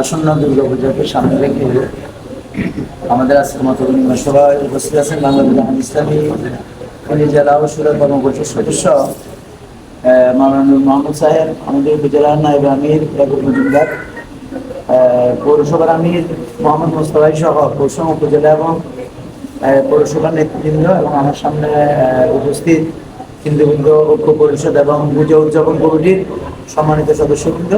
আসন্ন দুর্গাপূজাকে সামনে রেখে আমাদের আজকের মতো সভায় উপস্থিত আছেন বাংলাদেশ ইসলামী জেলা ও সুরা কর্মকর্তার সদস্য মাওলানা মোহাম্মদ সাহেব, আমাদের উপজেলার নায়েব আমির মজুমদার পৌরসভার আমির মোহাম্মদ মোস্তফাই সহ পৌরসভা উপজেলা এবং পৌরসভার নেতৃবৃন্দ এবং আমার সামনে উপস্থিত হিন্দুবৃন্দ ঐক্য পরিষদ এবং পুজো উদযাপন কমিটির সম্মানিত সদস্যবৃন্দ।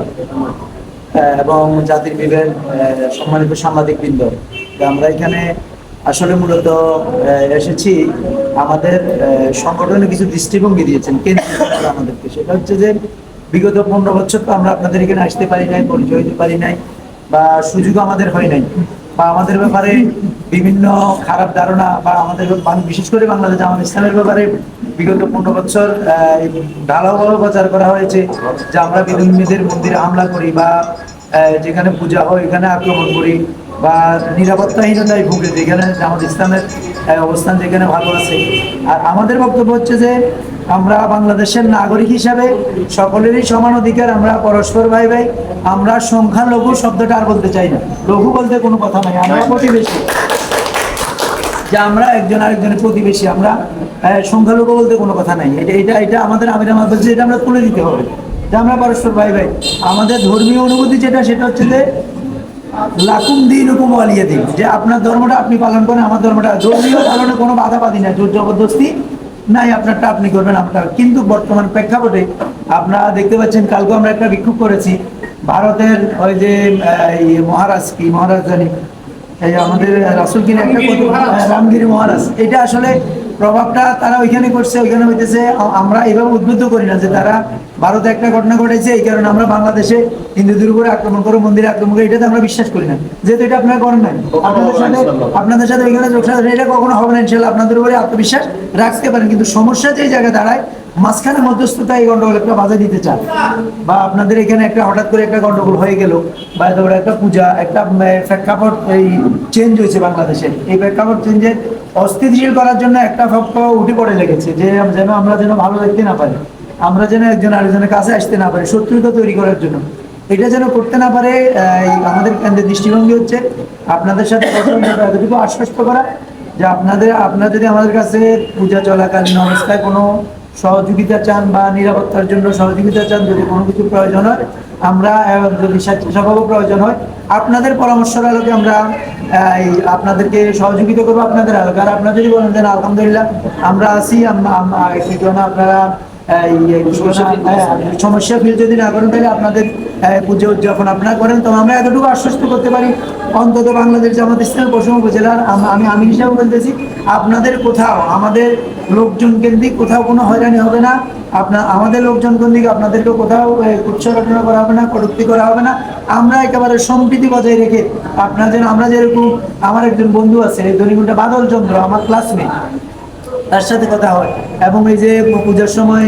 এবং জাতির বিবেক সম্মানিত সাংবাদিক বৃন্দ আমরা এখানে আসলে মূলত এসেছি আমাদের সংগঠনে কিছু দৃষ্টিভঙ্গি দিয়েছেন, কেন্দ্রীয় আমাদেরকে। সেটা হচ্ছে যে বিগত পনেরো বছর তো আমরা আপনাদের এখানে আসতে পারি নাই, পরিচয় দিতে পারি নাই, বা সুযোগ আমাদের হয় নাই, বা আমাদের ব্যাপারে বিভিন্ন খারাপ ধারণা, বা আমাদের বিশেষ করে বাংলাদেশ জামাত ইসলামের ব্যাপারে বিগত পনেরো বছর ঢালাওভাবে প্রচার করা হয়েছে যে আমরা বিধর্মীদের মন্দিরে হামলা করি, বা যেখানে পূজা হয়, এখানে আক্রমণ করি বা নিরাপত্তাহীনতায় ভুগে যেখানে জামাত ইসলামের অবস্থান যেখানে ভালো আছে। আর আমাদের বক্তব্য হচ্ছে যে আমরা বাংলাদেশের নাগরিক হিসাবে সকলেরই সমান অধিকার, আমরা পরস্পর ভাই ভাই, আমরা সংখ্যালঘু শব্দটা আর বলতে চাই না। লঘু বলতে কোনো কথা নাই, আমরা প্রতিবেশী। যে আমরা একজন আরেকজনের প্রতিবেশী, আমরা সংখ্যালঘু বলতে কোনো কথা নাই। এটা এটা এটা আমাদের আমির আমার বলছে এটা আমরা তুলে দিতে হবে। আমরা পরস্পর ভাই ভাই। আমাদের ধর্মীয় অনুভূতি যেটা সেটা হচ্ছে যে লাকুম দিন হুকুম আলিয়া দিন। যে আপনার ধর্মটা আপনি পালন করেন আমার ধর্মটা ধর্মীয় পালনে কোনো বাধা বাধি নাই জোর জবরদস্তি নাই আপনারটা আপনি করবেন আপনার। কিন্তু বর্তমান প্রেক্ষাপটে আপনারা দেখতে পাচ্ছেন কালকে আমরা একটা বিক্ষোভ করেছি। ভারতের ওই যে মহারাজ কি? মহারাজ জানি। এই আমাদের রাসুল কিনে একটা রামগিরি মহারাজ। এটা আসলে প্রভাবটা তারা ওইখানে করছে ওইখানে হইতেছে আমরা এভাবে উদ্বুদ্ধ করি না যে তারা ভারতে একটা ঘটনা ঘটেছে এই কারণে আমরা বাংলাদেশে হিন্দুদের উপরে আক্রমণ করো মন্দিরে আক্রমণ করো এটাতে আমরা বিশ্বাস করি না। যেহেতু এটা আপনারা করেন নাই। আপনাদের সাথে আপনাদের সাথে ওইখানে যোগসাধ এটা কখনো হবে না ইনশাল্লাহ আপনাদের উপরে আত্মবিশ্বাস রাখতে পারেন কিন্তু সমস্যা যে জায়গায় দাঁড়ায় মাঝখানে মধ্যস্থতা এই গন্ডগোল একটা বাধা দিতে চান বা আপনাদের এখানে একটা হঠাৎ করে একটা গন্ডগোল হয়ে গেল বা এত বড় একটা পূজা একটা প্রেক্ষাপট এই চেঞ্জ হয়েছে বাংলাদেশের এই প্রেক্ষাপট চেঞ্জের অস্থিতিশীল করার জন্য একটা পক্ষ উঠে পড়ে লেগেছে যে যেন আমরা যেন ভালো দেখতে না পারি। আমরা যেন একজন আরেকজনের কাছে আসতে না পারি, শত্রুতা তৈরি করার জন্য। এটা যেন করতে না পারে আমাদের কেন্দ্রের দৃষ্টিভঙ্গি হচ্ছে আপনাদের সাথে এতটুকু আশ্বস্ত করা যে আপনাদের, আপনারা যদি আমাদের কাছে পূজা চলাকালীন অবস্থায় কোনো সহযোগিতা চান বা নিরাপত্তার জন্য সহযোগিতা চান, যদি কোনো কিছু প্রয়োজন হয়, আমরা যদি স্বেচ্ছাসেবকও প্রয়োজন হয়, আপনাদের পরামর্শের আলোকে আমরা এই আপনাদেরকে সহযোগিতা করব আপনাদের আলোকে। আর আপনারা যদি বলেন আলহামদুলিল্লাহ, আমরা আছি আপনারা সমস্যা ফিল যদি না করেন তাহলে আপনাদের পুজো উদযাপন আপনারা করেন। তো আমরা এতটুকু আশ্বস্ত করতে পারি অন্তত বাংলাদেশ জামাত ইসলাম পশ্চিম উপজেলার আমি আমি হিসাবে বলতেছি আপনাদের কোথাও আমাদের লোকজন কেন্দ্রিক কোথাও কোনো হয়রানি হবে না। আপনার আমাদের লোকজন কেন্দ্রিক আপনাদেরকে কোথাও উচ্চারণা করা হবে না কটুক্তি করা হবে না। আমরা একেবারে সম্প্রীতি বজায় রেখে আপনার যেন আমরা যেরকম আমার একজন বন্ধু আছে ধনীগুন্টা বাদল চন্দ্র আমার ক্লাসমেট তার সাথে কথা হয়। এবং এই যে পূজার সময়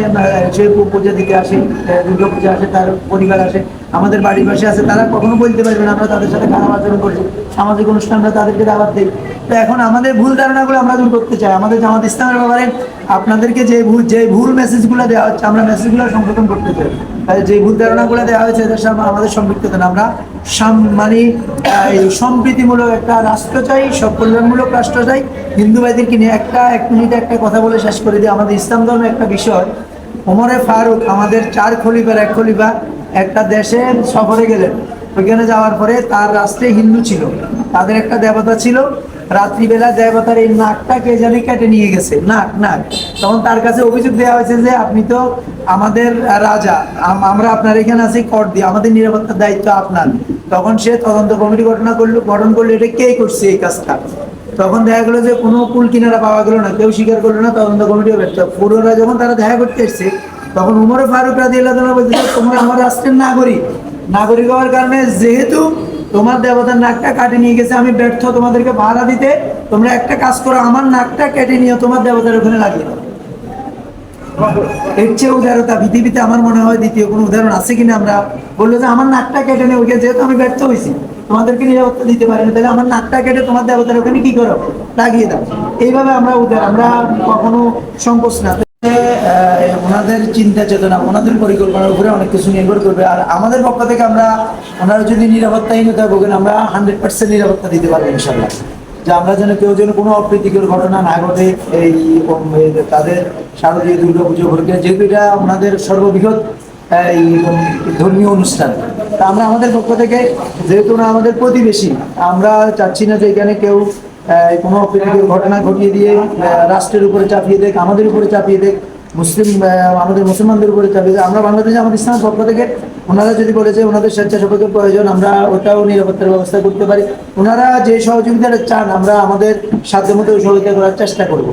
সে পূজা দিতে আসে দুর্গা পূজা আসে, তার পরিবার আসে। আমাদের বাড়ির পাশে আছে, তারা কখনো বলতে পারবে না, আমরা তাদের সাথে খারাপ আচরণ করছি, সামাজিক অনুষ্ঠানটা তাদেরকে দাওয়াত দিই। তো এখন আমাদের ভুল ধারণাগুলো আমরা দূর করতে চাই। আমাদের জামাত ইসলামের ব্যাপারে আপনাদেরকে যে ভুল যে ভুল মেসেজগুলো দেওয়া হচ্ছে, আমরা মেসেজগুলো সংশোধন করতে চাই। যে ভুল ধারণাগুলো দেওয়া হয়েছে, এদের সামনে আমাদের সম্পৃক্ত না আমরা মানে এই সম্প্রীতিমূলক একটা রাষ্ট্র চাই সব কল্যাণমূলক রাষ্ট্র চাই। হিন্দু ভাইদেরকে নিয়ে একটা, এক মিনিটে একটা কথা বলে শেষ করে দিই। আমাদের ইসলাম ধর্মের একটা বিষয়। ওমরে ফারুক আমাদের চার খলিফার, এক খলিফা। একটা দেশে সফরে গেলেন। ওইখানে যাওয়ার পরে তার রাষ্ট্রে হিন্দু ছিল। তাদের একটা দেবতা ছিল। রাত্রিবেলা দেবতার এই নাকটা কে জানি কেটে নিয়ে গেছে। নাক নাক। তখন তার কাছে অভিযোগ দেওয়া হয়েছে যে, আপনি তো আমাদের রাজা। আমরা আপনার এখানে আছি, কর দিয়ে আমাদের নিরাপত্তার দায়িত্ব আপনার। তখন সে তদন্ত কমিটি ঘটনা করল গঠন করল, এটা কে করছে এই কাজটা? তখন দেখা গেলো যে, কোনো কুল কিনারা পাওয়া গেল না। কেউ স্বীকার করল না। তদন্ত কমিটিও ব্যর্থ। পুরোরা যখন তারা দেখা করতে এসছে তখন উমরে ফারুক রাজি আল্লাহ বলছে তোমরা আমার রাষ্ট্রের নাগরিক। নাগরিক হওয়ার কারণে যেহেতু তোমার দেবতার নাকটা কাটে নিয়ে গেছে, আমি ব্যর্থ তোমাদেরকে ভাড়া দিতে। তোমরা একটা কাজ করো, আমার নাকটা কেটে নিয়ে তোমার দেবতার ওখানে লাগিয়ে দাও। এর চেয়ে উদারতা পৃথিবীতে আমার মনে হয় দ্বিতীয় কোনো উদাহরণ আছে কিনা আমরা বলল যে, আমার নাকটা কেটে নিয়ে ওইখানে যেহেতু আমি ব্যর্থ হয়েছি, তোমাদেরকে নিরাপত্তা দিতে পারি তাহলে আমার নাকটা কেটে তোমার দেবতার ওখানে কি করো? লাগিয়ে দাও। এইভাবে আমরা উদার, আমরা কখনো সংকোচ না। ওনাদের চিন্তা চেতনা, ওনাদের পরিকল্পনার উপরে অনেক কিছু নির্ভর করবে। আর আমাদের পক্ষ থেকে আমরা, ওনারা যদি নিরাপত্তাহীনতায় ভোগেন, আমরা হান্ড্রেড পার্সেন্ট নিরাপত্তা দিতে পারব ইনশাল্লাহ যে আমরা যেন কেউ যেন কোনো অপ্রীতিকর ঘটনা না ঘটে, এই তাদের শারদীয় দুর্গা পুজো যেহেতু এটা ওনাদের সর্ববৃহৎ এই ধর্মীয় অনুষ্ঠান। তা আমরা আমাদের পক্ষ থেকে, যেহেতু না আমাদের প্রতিবেশী, আমরা চাচ্ছি না যে এখানে কেউ কোনো অপ্রীতিকর ঘটনা ঘটিয়ে দিয়ে রাষ্ট্রের উপরে চাপিয়ে দেখ আমাদের উপরে চাপিয়ে দেখ মুসলিম আমাদের মুসলমানদের উপরে চাপিয়ে দেয়। আমরা বাংলাদেশে আমাদের ইসলামের পক্ষ থেকে ওনারা যদি বলেছে ওনাদের স্বেচ্ছাসেবকের প্রয়োজন, আমরা ওটাও নিরাপত্তার ব্যবস্থা করতে পারি। ওনারা যে সহযোগিতাটা চান, আমরা আমাদের সাধ্যমতো মতো সহযোগিতা করার চেষ্টা করব।